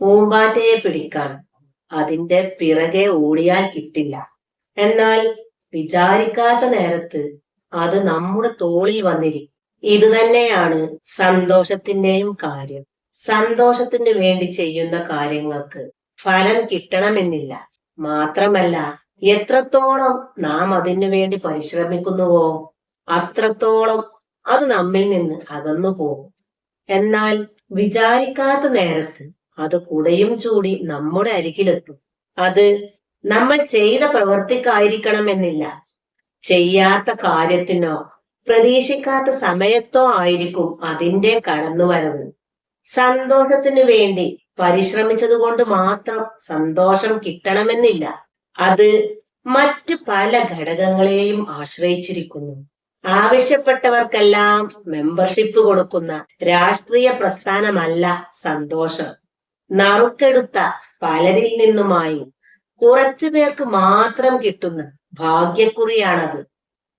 പൂമ്പാറ്റയെ പിടിക്കാൻ അതിന്റെ പിറകെ ഓടിയാൽ കിട്ടില്ല. എന്നാൽ വിചാരിക്കാത്ത നേരത്ത് അത് നമ്മുടെ തോളിൽ വന്നിരിക്കും ഇത് തന്നെയാണ് സന്തോഷത്തിന്റെയും കാര്യം. സന്തോഷത്തിന് വേണ്ടി ചെയ്യുന്ന കാര്യങ്ങൾക്ക് ഫലം കിട്ടണമെന്നില്ല. മാത്രമല്ല എത്രത്തോളം നാം അതിനു വേണ്ടി പരിശ്രമിക്കുന്നുവോ അത്രത്തോളം അത് നമ്മിൽ നിന്ന് അകന്നു പോകും എന്നാൽ വിചാരിക്കാത്ത നേരത്ത് അത് കുടയും ചൂടി നമ്മുടെ അരികിലെത്തും. അത് നമ്മൾ ചെയ്ത പ്രവർത്തിക്കായിരിക്കണമെന്നില്ല. ചെയ്യാത്ത കാര്യത്തിനോ പ്രതീക്ഷിക്കാത്ത സമയത്തോ ആയിരിക്കും അതിന്റെ കടന്നുവരവ്. സന്തോഷത്തിന് വേണ്ടി പരിശ്രമിച്ചത് കൊണ്ട് മാത്രം സന്തോഷം കിട്ടണമെന്നില്ല. അത് മറ്റ് പല ഘടകങ്ങളെയും ആശ്രയിച്ചിരിക്കുന്നു. ആവശ്യപ്പെട്ടവർക്കെല്ലാം മെമ്പർഷിപ്പ് കൊടുക്കുന്ന രാഷ്ട്രീയ പ്രസ്ഥാനമല്ല സന്തോഷം. നറുക്കെടുത്ത പലരിൽ നിന്നുമായി കുറച്ചു പേർക്ക് മാത്രം കിട്ടുന്ന ഭാഗ്യക്കുറിയാണത്.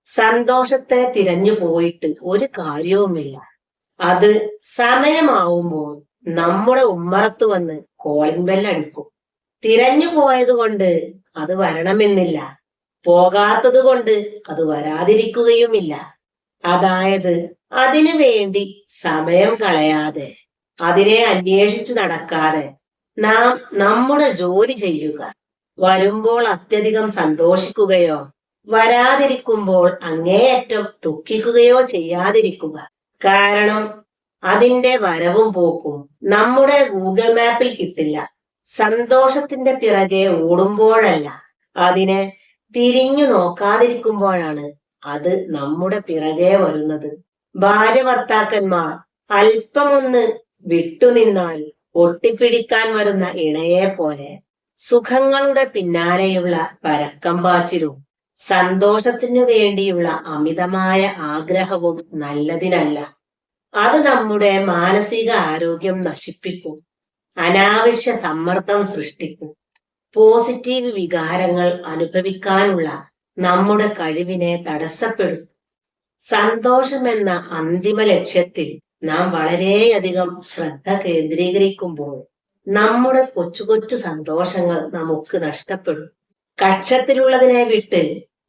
സന്തോഷത്തെ തിരഞ്ഞു പോയിട്ട് ഒരു കാര്യവുമില്ല. അത് സമയമാവുമ്പോൾ നമ്മുടെ ഉമ്മറത്ത് വന്ന് കോളിംഗ് ബെല്ലടിക്കും തിരഞ്ഞു പോയത് കൊണ്ട് അത് വരണമെന്നില്ല. പോകാത്തത് കൊണ്ട് അത് വരാതിരിക്കുകയുമില്ല. അതായത് അതിനു വേണ്ടി സമയം കളയാതെ അതിനെ അന്വേഷിച്ചു നടക്കാതെ നാം നമ്മുടെ ജോലി ചെയ്യുക. വരുമ്പോൾ അത്യധികം സന്തോഷിക്കുകയോ വരാതിരിക്കുമ്പോൾ അങ്ങേയറ്റം ദുഃഖിക്കുകയോ ചെയ്യാതിരിക്കുക. കാരണം അതിന്റെ വരവും പോക്കും നമ്മുടെ ഗൂഗിൾ മാപ്പിൽ കിട്ടില്ല. സന്തോഷത്തിന്റെ പിറകെ ഓടുമ്പോഴല്ല. അതിനെ തിരിഞ്ഞു നോക്കാതിരിക്കുമ്പോഴാണ് അത് നമ്മുടെ പിറകെ വരുന്നത്. ഭാര്യ ഭർത്താക്കന്മാർ അല്പമൊന്ന് വിട്ടുനിന്നാൽ ഒട്ടിപ്പിടിക്കാൻ വരുന്ന ഇണയെ പോലെ സുഖങ്ങളുടെ പിന്നാലെയുള്ള പരക്കം പാച്ചിലും സന്തോഷത്തിനു വേണ്ടിയുള്ള അമിതമായ ആഗ്രഹവും നല്ലതിനല്ല. അത് നമ്മുടെ മാനസിക ആരോഗ്യം നശിപ്പിക്കും. അനാവശ്യ സമ്മർദ്ദം സൃഷ്ടിക്കും. പോസിറ്റീവ് വികാരങ്ങൾ അനുഭവിക്കാനുള്ള നമ്മുടെ കഴിവിനെ തടസ്സപ്പെടുത്തും. സന്തോഷമെന്ന അന്തിമ ലക്ഷ്യത്തിൽ നാം വളരെയധികം ശ്രദ്ധ കേന്ദ്രീകരിക്കുമ്പോൾ നമ്മുടെ കൊച്ചു കൊച്ചു സന്തോഷങ്ങൾ നമുക്ക് നഷ്ടപ്പെടും. കക്ഷത്തിലുള്ളതിനെ വിട്ട്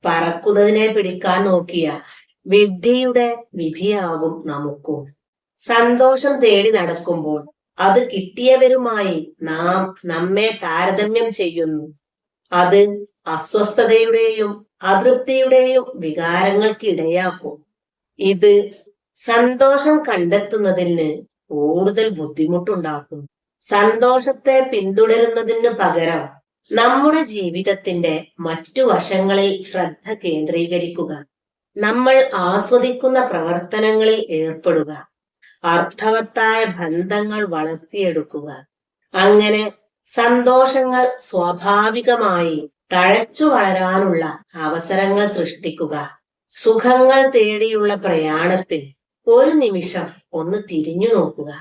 പറക്കുന്നതിനെ പിടിക്കാൻ നോക്കിയ വിഡ്ഢിയുടെ വിധിയാകും നമുക്കും. സന്തോഷം തേടി നടക്കുമ്പോൾ അത് കിട്ടിയവരുമായി നാം നമ്മെ താരതമ്യം ചെയ്യുന്നു. അത് അസ്വസ്ഥതയുടെയും അതൃപ്തിയുടെയും വികാരങ്ങൾക്ക് ഇടയാക്കും. ഇത് സന്തോഷം കണ്ടെത്തുന്നതിന് കൂടുതൽ ബുദ്ധിമുട്ടുണ്ടാക്കും. സന്തോഷത്തെ പിന്തുടരുന്നതിന് പകരം നമ്മുടെ ജീവിതത്തിന്റെ മറ്റു വശങ്ങളിൽ ശ്രദ്ധ കേന്ദ്രീകരിക്കുക. നമ്മൾ ആസ്വദിക്കുന്ന പ്രവർത്തനങ്ങളിൽ ഏർപ്പെടുക. അർത്ഥവത്തായ ബന്ധങ്ങൾ വളർത്തിയെടുക്കുക. അങ്ങനെ സന്തോഷങ്ങൾ സ്വാഭാവികമായി തഴച്ചു വളരാനുള്ള അവസരങ്ങൾ സൃഷ്ടിക്കുക. സുഖങ്ങൾ തേടിയുള്ള പ്രയാണത്തിൽ ഒരു നിമിഷം ഒന്ന് തിരിഞ്ഞു നോക്കുക.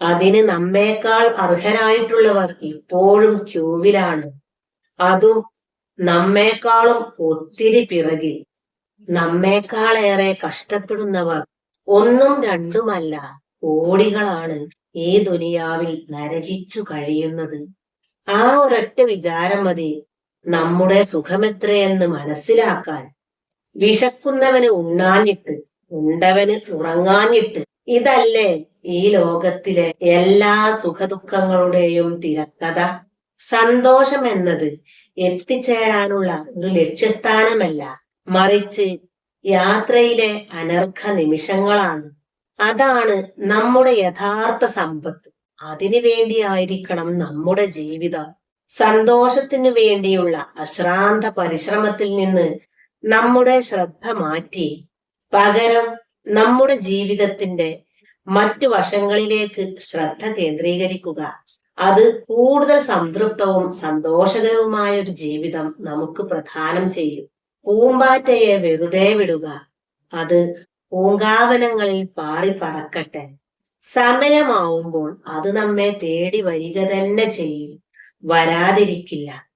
അതിന് നമ്മേക്കാൾ അർഹരായിട്ടുള്ളവർ ഇപ്പോഴും ക്യൂവിലാണ്. അതും നമ്മേക്കാളും ഒത്തിരി പിറകിൽ നമ്മേക്കാളേറെ കഷ്ടപ്പെടുന്നവർ ഒന്നും രണ്ടുമല്ല കോടികളാണ് ഈ ദുനിയാവിൽ നരകിച്ചു കഴിയുന്നത്. ആ ഒരൊറ്റ വിചാരം മതി നമ്മുടെ സുഖമെത്രയെന്ന് മനസ്സിലാക്കാൻ. വിശക്കുന്നവന് ഉണ്ണാഞ്ഞിട്ട് ഉണ്ടവന് ഉറങ്ങാഞ്ഞിട്ട്. ഇതല്ലേ ഈ ലോകത്തിലെ എല്ലാ സുഖദുഃഖങ്ങളുടെയും തിരക്കഥ? സന്തോഷം എന്നത് എത്തിച്ചേരാനുള്ള ഒരു ലക്ഷ്യസ്ഥാനമല്ല. മറിച്ച് യാത്രയിലെ അനർഘ നിമിഷങ്ങളാണ്. അതാണ് നമ്മുടെ യഥാർത്ഥ സമ്പത്ത്. അതിനു വേണ്ടിയായിരിക്കണം നമ്മുടെ ജീവിതം. സന്തോഷത്തിനു വേണ്ടിയുള്ള അശ്രാന്ത പരിശ്രമത്തിൽ നിന്ന് നമ്മുടെ ശ്രദ്ധ മാറ്റി പകരം നമ്മുടെ ജീവിതത്തിന്റെ മറ്റു വശങ്ങളിലേക്ക് ശ്രദ്ധ കേന്ദ്രീകരിക്കുക. അത് കൂടുതൽ സംതൃപ്തവും സന്തോഷകരവുമായ ഒരു ജീവിതം നമുക്ക് പ്രദാനം ചെയ്യും. പൂമ്പാറ്റയെ വെറുതെ വിടുക. അത് പൂങ്കാവനങ്ങളിൽ പാറി പറക്കട്ടെ. സമയമാവുമ്പോൾ അത് നമ്മെ തേടി വരിക തന്നെ ചെയ്യും. വരാതിരിക്കില്ല.